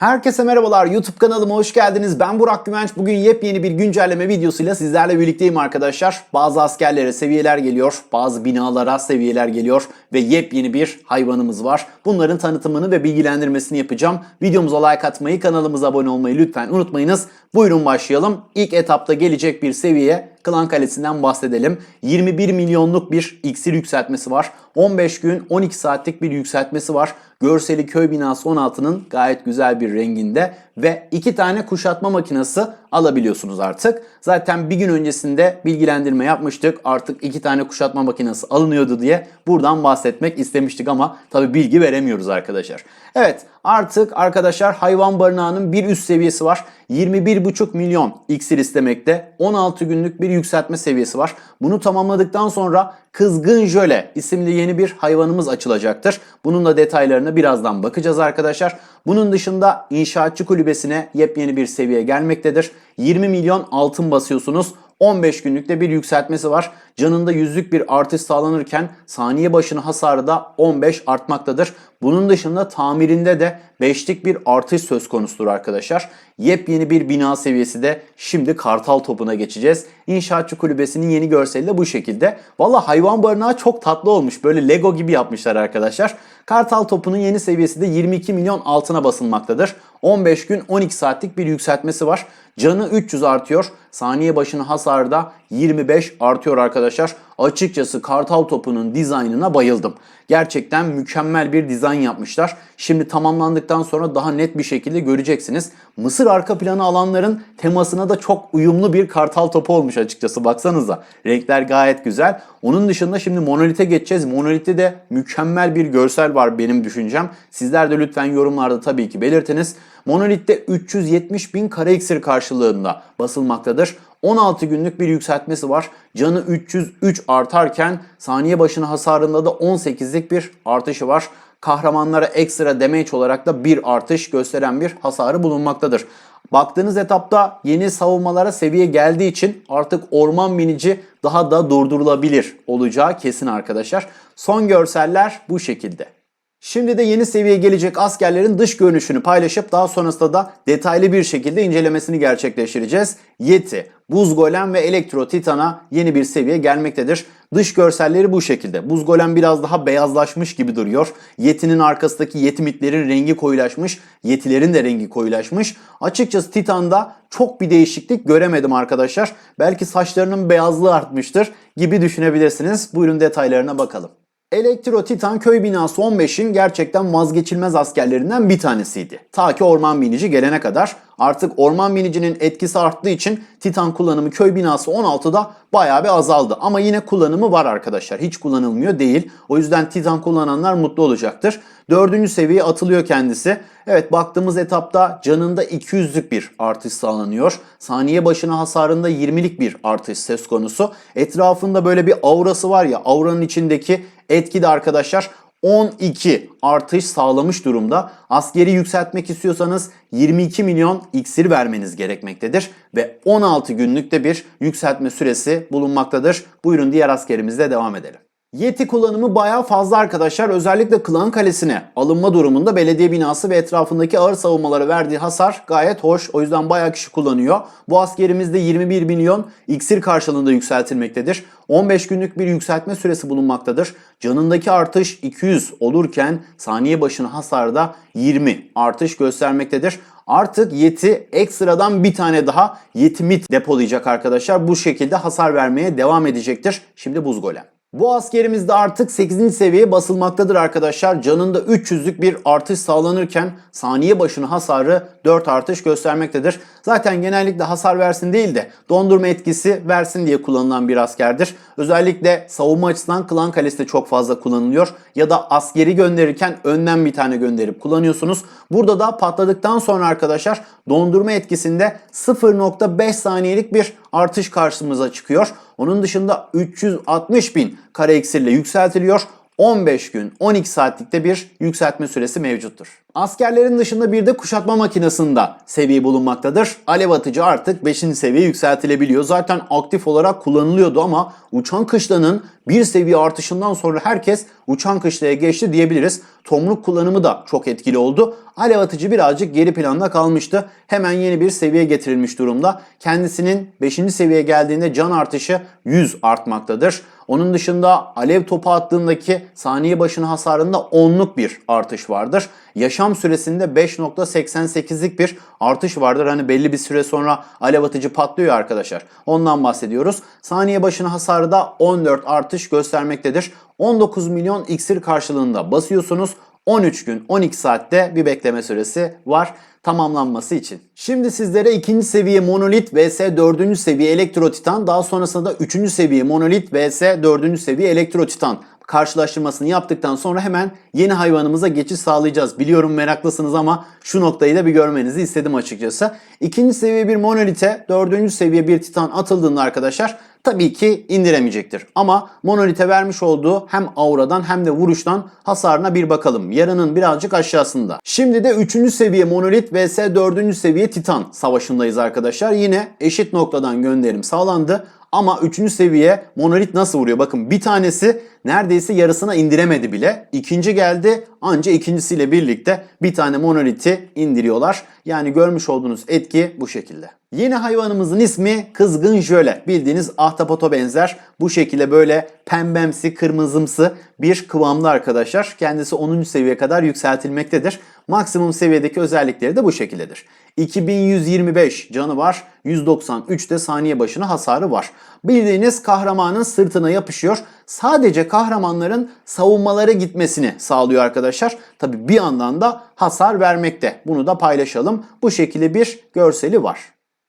Herkese merhabalar YouTube kanalıma hoş geldiniz. Ben Burak Güvenç. Bugün yepyeni bir güncelleme videosuyla sizlerle birlikteyim arkadaşlar. Bazı askerlere seviyeler geliyor, bazı binalara seviyeler geliyor ve yepyeni bir hayvanımız var. Bunların tanıtımını ve bilgilendirmesini yapacağım. Videomuza like atmayı, kanalımıza abone olmayı lütfen unutmayınız. Buyurun başlayalım. İlk etapta gelecek bir seviye Klan Kalesi'nden bahsedelim. 21 milyonluk bir iksir yükseltmesi var. 15 gün 12 saatlik bir yükseltmesi var. Görseli köy binası 16'nın gayet güzel bir renginde ve iki tane kuşatma makinesi alabiliyorsunuz artık. Zaten bir gün öncesinde bilgilendirme yapmıştık. Artık iki tane kuşatma makinesi alınıyordu diye buradan bahsetmek istemiştik ama tabi bilgi veremiyoruz arkadaşlar. Evet artık arkadaşlar hayvan barınağının bir üst seviyesi var. 21,5 milyon iksir istemekte. 16 günlük bir yükseltme seviyesi var. Bunu tamamladıktan sonra Kızgın Jöle isimli yeni bir hayvanımız açılacaktır. Bunun da detaylarına birazdan bakacağız arkadaşlar. Bunun dışında inşaatçı kulübesine yepyeni bir seviye gelmektedir. 20 milyon altın basıyorsunuz. 15 günlükte bir yükseltmesi var. Canında yüzlük bir artış sağlanırken saniye başına hasarı da 15 artmaktadır. Bunun dışında tamirinde de 5'lik bir artış söz konusudur arkadaşlar. Yepyeni bir bina seviyesi de şimdi Kartal topuna geçeceğiz. İnşaatçı kulübesinin yeni görseli de bu şekilde. Valla hayvan barınağı çok tatlı olmuş. Böyle Lego gibi yapmışlar arkadaşlar. Kartal topunun yeni seviyesi de 22 milyon altına basılmaktadır. 15 gün 12 saatlik bir yükseltmesi var. Canı 300 artıyor. Saniye başına hasarı da 25 artıyor arkadaşlar. Açıkçası Kartal topunun dizaynına bayıldım. Gerçekten mükemmel bir dizayn yapmışlar. Şimdi tamamlandıktan sonra daha net bir şekilde göreceksiniz. Mısır arka planı alanların temasına da çok uyumlu bir kartal topu olmuş açıkçası baksanıza. Renkler gayet güzel. Onun dışında şimdi monolite geçeceğiz. Monolitte de mükemmel bir görsel var benim düşüncem. Sizler de lütfen yorumlarda tabii ki belirtiniz. Monolitte 370 bin kare iksir karşılığında basılmaktadır. 16 günlük bir yükseltmesi var. Canı 303 artarken saniye başına hasarında da 18'lik bir artışı var. Kahramanlara ekstra damage olarak da bir artış gösteren bir hasarı bulunmaktadır. Baktığınız etapta yeni savunmalara seviye geldiği için artık orman minici daha da durdurulabilir olacağı kesin arkadaşlar. Son görseller bu şekilde. Şimdi de yeni seviyeye gelecek askerlerin dış görünüşünü paylaşıp daha sonrasında da detaylı bir şekilde incelemesini gerçekleştireceğiz. Yeti, Buz Golem ve Elektro Titan'a yeni bir seviye gelmektedir. Dış görselleri bu şekilde. Buz Golem biraz daha beyazlaşmış gibi duruyor. Yeti'nin arkasındaki Yetimitlerin rengi koyulaşmış. Yetilerin de rengi koyulaşmış. Açıkçası Titan'da çok bir değişiklik göremedim arkadaşlar. Belki saçlarının beyazlığı artmıştır gibi düşünebilirsiniz. Buyurun detaylarına bakalım. Elektro Titan köy binası 15'in gerçekten vazgeçilmez askerlerinden bir tanesiydi. Ta ki orman binici gelene kadar artık orman binicinin etkisi arttığı için Titan kullanımı köy binası 16'da bayağı bir azaldı. Ama yine kullanımı var arkadaşlar. Hiç kullanılmıyor değil. O yüzden Titan kullananlar mutlu olacaktır. Dördüncü seviye atılıyor kendisi. Evet baktığımız etapta canında 200'lük bir artış sağlanıyor. Saniye başına hasarında 20'lik bir artış söz konusu. Etrafında böyle bir aurası var ya auranın içindeki etki de arkadaşlar 12 artış sağlamış durumda. Askeri yükseltmek istiyorsanız 22 milyon iksir vermeniz gerekmektedir ve 16 günlükte bir yükseltme süresi bulunmaktadır. Buyurun diğer askerimizle devam edelim. Yeti kullanımı bayağı fazla arkadaşlar. Özellikle Klan Kalesi'ne alınma durumunda belediye binası ve etrafındaki ağır savunmalara verdiği hasar gayet hoş. O yüzden bayağı kişi kullanıyor. Bu askerimiz de 21 milyon iksir karşılığında yükseltilmektedir. 15 günlük bir yükseltme süresi bulunmaktadır. Canındaki artış 200 olurken saniye başına hasarda 20 artış göstermektedir. Artık Yeti ekstradan bir tane daha Yetimit depolayacak arkadaşlar. Bu şekilde hasar vermeye devam edecektir. Şimdi buz golem. Bu askerimiz de artık 8. seviyeye basılmaktadır arkadaşlar. Canında 300'lük bir artış sağlanırken saniye başına hasarı 4 artış göstermektedir. Zaten genellikle hasar versin değil de dondurma etkisi versin diye kullanılan bir askerdir. Özellikle savunma açısından Klan Kalesi de çok fazla kullanılıyor. Ya da askeri gönderirken önden bir tane gönderip kullanıyorsunuz. Burada da patladıktan sonra arkadaşlar dondurma etkisinde 0.5 saniyelik bir artış karşımıza çıkıyor. Onun dışında 360 bin kare iksirle yükseltiliyor. 15 gün 12 saatlikte bir yükseltme süresi mevcuttur. Askerlerin dışında bir de kuşatma makinesinde seviye bulunmaktadır. Alev atıcı artık 5. seviye yükseltilebiliyor. Zaten aktif olarak kullanılıyordu ama uçan kışlanın bir seviye artışından sonra herkes uçan kışlaya geçti diyebiliriz. Tomruk kullanımı da çok etkili oldu. Alev atıcı birazcık geri planda kalmıştı. Hemen yeni bir seviye getirilmiş durumda. Kendisinin 5. seviyeye geldiğinde can artışı 100 artmaktadır. Onun dışında alev topu attığındaki saniye başına hasarında 10'luk bir artış vardır. Yaşam süresinde 5.88'lik bir artış vardır. Hani belli bir süre sonra alev atıcı patlıyor arkadaşlar. Ondan bahsediyoruz. Saniye başına hasarı da 14 artış göstermektedir. 19 milyon iksir karşılığında basıyorsunuz. 13 gün 12 saatte bir bekleme süresi var tamamlanması için. Şimdi sizlere ikinci seviye monolit vs 4. seviye elektro titan daha sonrasında da 3. seviye monolit vs 4. seviye elektro titan karşılaştırmasını yaptıktan sonra hemen yeni hayvanımıza geçiş sağlayacağız. Biliyorum meraklısınız ama şu noktayı da bir görmenizi istedim açıkçası. İkinci seviye bir monolite, dördüncü seviye bir titan atıldığında arkadaşlar tabii ki indiremeyecektir. Ama monolite vermiş olduğu hem auradan hem de vuruştan hasarına bir bakalım. Yarının birazcık aşağısında. Şimdi de 3. seviye monolit vs 4. seviye titan savaşındayız arkadaşlar. Yine eşit noktadan gönderim sağlandı. Ama 3. seviye monolit nasıl vuruyor? Bakın bir tanesi neredeyse yarısına indiremedi bile. İkinci geldi anca ikincisiyle birlikte bir tane monoliti indiriyorlar. Yani görmüş olduğunuz etki bu şekilde. Yeni hayvanımızın ismi kızgın jöle. Bildiğiniz ahtapota benzer. Bu şekilde böyle pembemsi, kırmızımsı bir kıvamlı arkadaşlar. Kendisi 10. seviyeye kadar yükseltilmektedir. Maksimum seviyedeki özellikleri de bu şekildedir. 2125 canı var. 193 de saniye başına hasarı var. Bildiğiniz kahramanın sırtına yapışıyor. Sadece kahramanların savunmaları gitmesini sağlıyor arkadaşlar. Tabi bir yandan da hasar vermekte. Bunu da paylaşalım. Bu şekilde bir görseli var.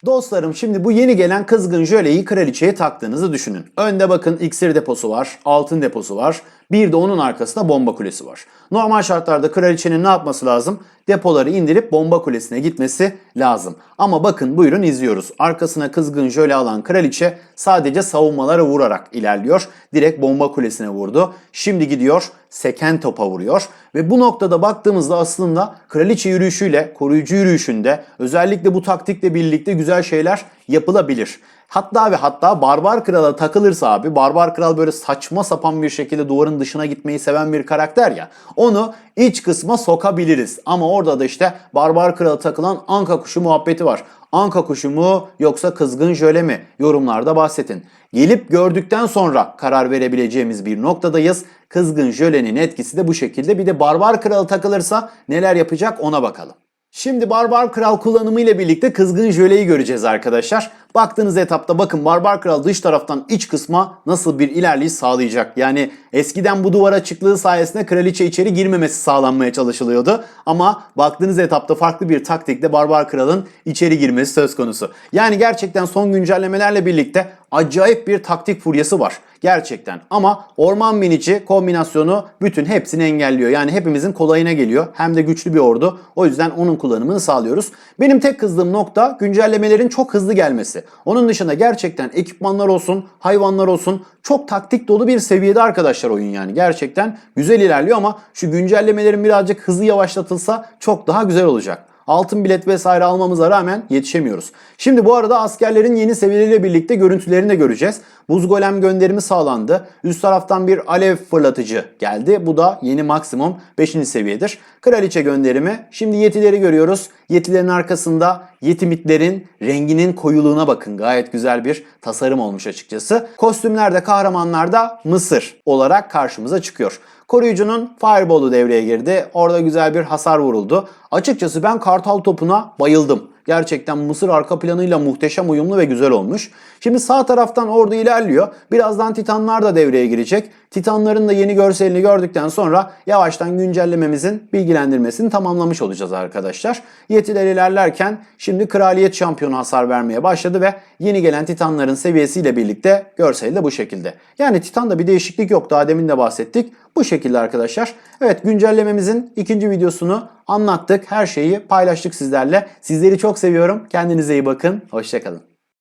Dostlarım şimdi bu yeni gelen kızgın jöleyi kraliçeye taktığınızı düşünün. Önde bakın iksir deposu var, altın deposu var. Bir de onun arkasında bomba kulesi var. Normal şartlarda kraliçenin ne yapması lazım? Depoları indirip bomba kulesine gitmesi lazım. Ama bakın buyurun izliyoruz. Arkasına kızgın jöle alan kraliçe sadece savunmalara vurarak ilerliyor. Direkt bomba kulesine vurdu. Şimdi gidiyor seken topa vuruyor. Ve bu noktada baktığımızda aslında kraliçe yürüyüşüyle, koruyucu yürüyüşünde özellikle bu taktikle birlikte güzel şeyler yapılabilir. Hatta ve hatta Barbar Kral'a takılırsa abi Barbar Kral böyle saçma sapan bir şekilde duvarın dışına gitmeyi seven bir karakter ya. Onu iç kısma sokabiliriz. Ama orada da işte Barbar Kral'a takılan Anka kuşu muhabbeti var. Anka kuşu mu yoksa kızgın jöle mi? Yorumlarda bahsedin. Gelip gördükten sonra karar verebileceğimiz bir noktadayız. Kızgın jölenin etkisi de bu şekilde. Bir de Barbar Kral takılırsa neler yapacak ona bakalım. Şimdi Barbar Kral kullanımı ile birlikte kızgın jöleyi göreceğiz arkadaşlar. Baktığınız etapta bakın Barbar Kral dış taraftan iç kısma nasıl bir ilerleyiş sağlayacak. Yani eskiden bu duvar açıklığı sayesinde kraliçe içeri girmemesi sağlanmaya çalışılıyordu. Ama baktığınız etapta farklı bir taktikle Barbar Kral'ın içeri girmesi söz konusu. Yani gerçekten son güncellemelerle birlikte acayip bir taktik furyası var. Gerçekten. Ama orman binici kombinasyonu bütün hepsini engelliyor. Yani hepimizin kolayına geliyor. Hem de güçlü bir ordu. O yüzden onun kullanımını sağlıyoruz. Benim tek kızdığım nokta güncellemelerin çok hızlı gelmesi. Onun dışında gerçekten ekipmanlar olsun, hayvanlar olsun çok taktik dolu bir seviyede arkadaşlar oyun yani. Gerçekten güzel ilerliyor ama şu güncellemelerin birazcık hızı yavaşlatılsa çok daha güzel olacak altın bilet vesaire almamıza rağmen yetişemiyoruz. Şimdi bu arada askerlerin yeni seviyeleriyle birlikte görüntülerini de göreceğiz. Buz golem gönderimi sağlandı. Üst taraftan bir alev fırlatıcı geldi. Bu da yeni maksimum 5. seviyedir. Kraliçe gönderimi. Şimdi yetileri görüyoruz. Yetilerin arkasında yetimitlerin renginin koyuluğuna bakın. Gayet güzel bir tasarım olmuş açıkçası. Kostümlerde kahramanlarda Mısır olarak karşımıza çıkıyor. Koruyucunun Fireball'u devreye girdi. Orada güzel bir hasar vuruldu. Açıkçası ben Kartal topuna bayıldım. Gerçekten Mısır arka planıyla muhteşem uyumlu ve güzel olmuş. Şimdi sağ taraftan ordu ilerliyor. Birazdan Titanlar da devreye girecek. Titanların da yeni görselini gördükten sonra yavaştan güncellememizin bilgilendirmesini tamamlamış olacağız arkadaşlar. Yetiler ilerlerken şimdi kraliyet şampiyonu hasar vermeye başladı ve yeni gelen Titanların seviyesiyle birlikte görseli de bu şekilde. Yani Titan'da bir değişiklik yok daha demin de bahsettik. Bu şekilde arkadaşlar. Evet güncellememizin ikinci videosunu anlattık. Her şeyi paylaştık sizlerle. Sizleri çok seviyorum. Kendinize iyi bakın. Hoşçakalın.